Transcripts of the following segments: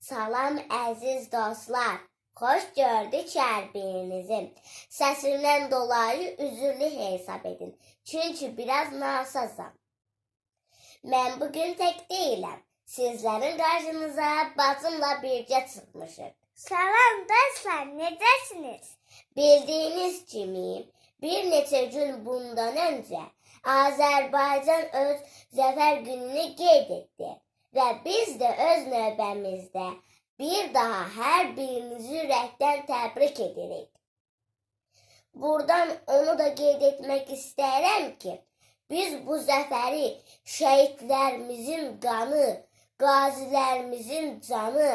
Salam əziz dostlar. Xoş gördük hər birinizi. Səsimdən dolayı üzürlü hesab edin. Çünki biraz nasazam. Mən bugün tək deyiləm. Sizlərin qarşınıza bacımla birgə çıxmışıq. Salam dostlar, necəsiniz? Bildiyiniz kimi bir neçə gün bundan öncə Azərbaycan öz zəfər gününü qeyd etdi və biz də öz növbəmizdə bir daha hər birinizi ürəkdən təbrik edirik. Buradan onu da qeyd etmək istəyirəm ki, biz bu zəfəri şəhidlərimizin qanı, qazilərimizin canı,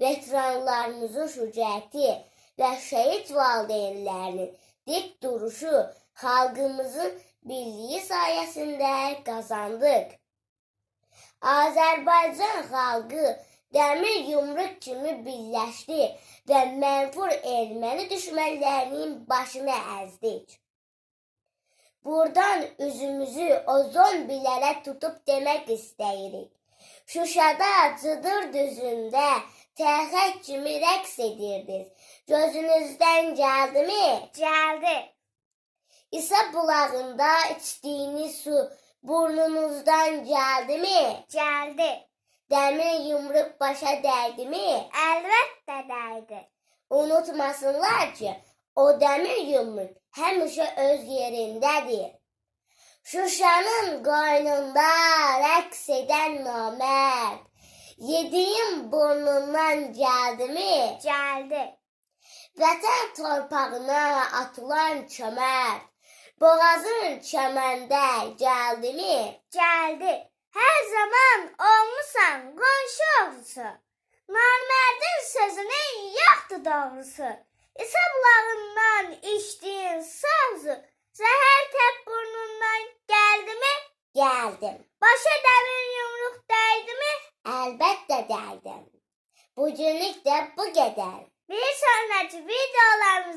veteranlarımızın şücaəti və şəhid valideynlərinin dik duruşu xalqımızın birliyi sayəsində qazandıq. Azərbaycan xalqı dəmir yumruq kimi birləşdi və mənfur erməni düşmənlərinin başını əzdik. Buradan üzümüzü ozon bilərə tutub demək istəyirik. Şuşada cıdır düzündə təxək kimi rəqs edirdiniz. Gözünüzdən gəldimi? Gəldi. İsa bulağında içdiyiniz su burnunuzdan gəldimi? Gəldi. Dəmir yumruq başa dərdimi? Əlbəttə dəydi. Unutmasınlar ki, o dəmir yumruq həmişə öz yerindədir. Şuşanın qoynunda rəqs edən namərd, yediyin burnundan gəldimi? Gəldi. Vətən torpağına atılan çömər, boğazın çəməndə gəldimi? Gəldi. Hər zaman olmusan qonşu oğlusu. Namərdin sözünün yoxdur doğrusu. İsa bulağından içdiyin sağzu, zəhər təp burnundan gəldimi? Gəldim. Başa dəmir yumruq dəydimi? Əlbəttə gəldim. Bugünlük də bu qədər. Bir sonraki videolarımızda